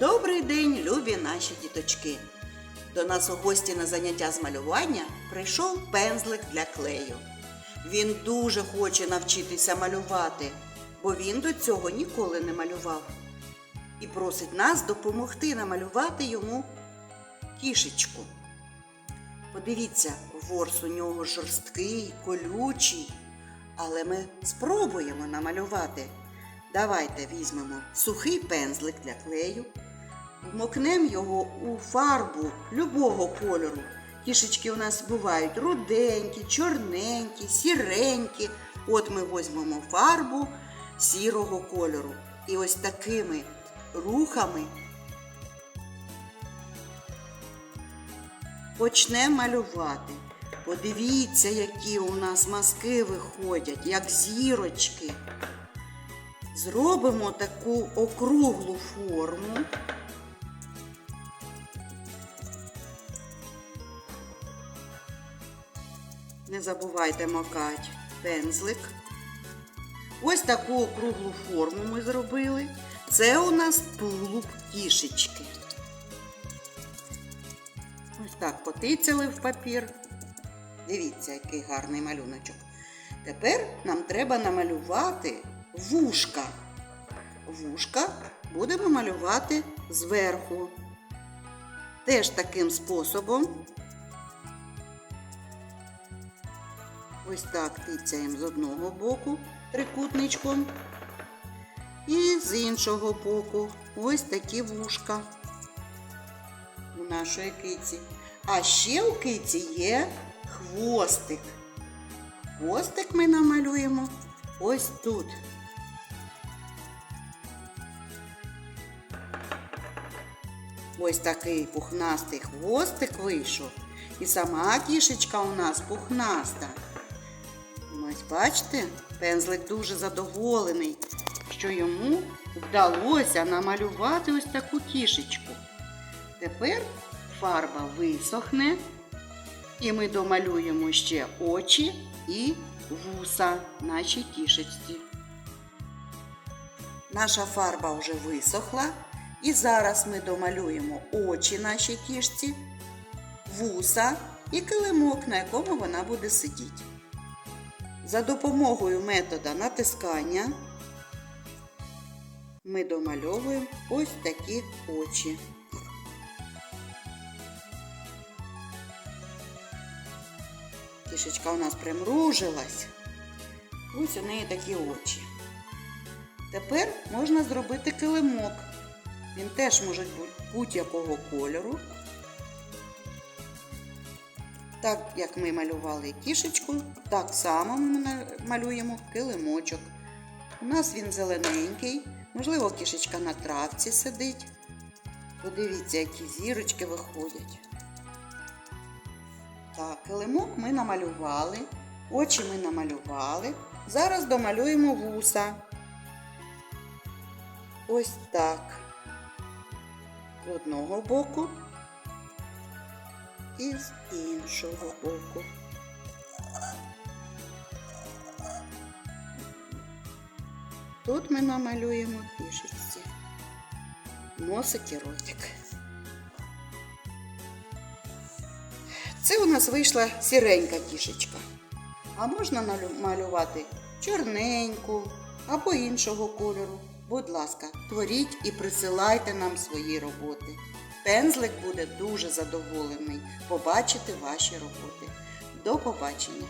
Добрий день, любі наші діточки! До нас у гості на заняття з малювання прийшов пензлик для клею. Він дуже хоче навчитися малювати, бо він до цього ніколи не малював. І просить нас допомогти намалювати йому кішечку. Подивіться, ворс у нього жорсткий, колючий, але ми спробуємо намалювати. Давайте візьмемо сухий пензлик для клею, вмокнемо його у фарбу любого кольору. Кішечки у нас бувають руденькі, чорненькі, сіренькі. От ми візьмемо фарбу сірого кольору. І ось такими рухами почнемо малювати. Подивіться, які у нас мазки виходять, як зірочки. Зробимо таку округлу форму. Не забувайте макати пензлик. Ось таку округлу форму ми зробили. Це у нас тулуб кішечки. Ось так потицяли в папір. Дивіться, який гарний малюночок. Тепер нам треба намалювати вушка. Вушка будемо малювати зверху. Теж таким способом. Ось так тицяємо з одного боку трикутничком. І з іншого боку ось такі вушка у нашої киці. А ще у киці є хвостик. Хвостик ми намалюємо ось тут. Ось такий пухнастий хвостик вийшов. І сама кішечка у нас пухнаста. Ось бачите, пензлик дуже задоволений, що йому вдалося намалювати ось таку кішечку. Тепер фарба висохне, і ми домалюємо ще очі і вуса нашій кішечці. Наша фарба вже висохла, і зараз ми домалюємо очі нашій кішці, вуса і килимок, на якому вона буде сидіти. За допомогою метода натискання ми домальовуємо ось такі очі. Кішечка у нас примружилась. Ось у неї такі очі. Тепер можна зробити килимок. Він теж може бути будь-якого кольору. Так як ми малювали кішечку, так само ми малюємо килимочок. У нас він зелененький, можливо, кішечка на травці сидить. Подивіться, які зірочки виходять. Так, килимок ми намалювали, очі ми намалювали. Зараз домалюємо вуса. Ось так. З одного боку і з іншого боку. Тут ми намалюємо кішечці носик і ротик. Це у нас вийшла сіренька кішечка. А можна малювати чорненьку або іншого кольору. Будь ласка, творіть і присилайте нам свої роботи. Пензлик буде дуже задоволений побачити ваші роботи. До побачення!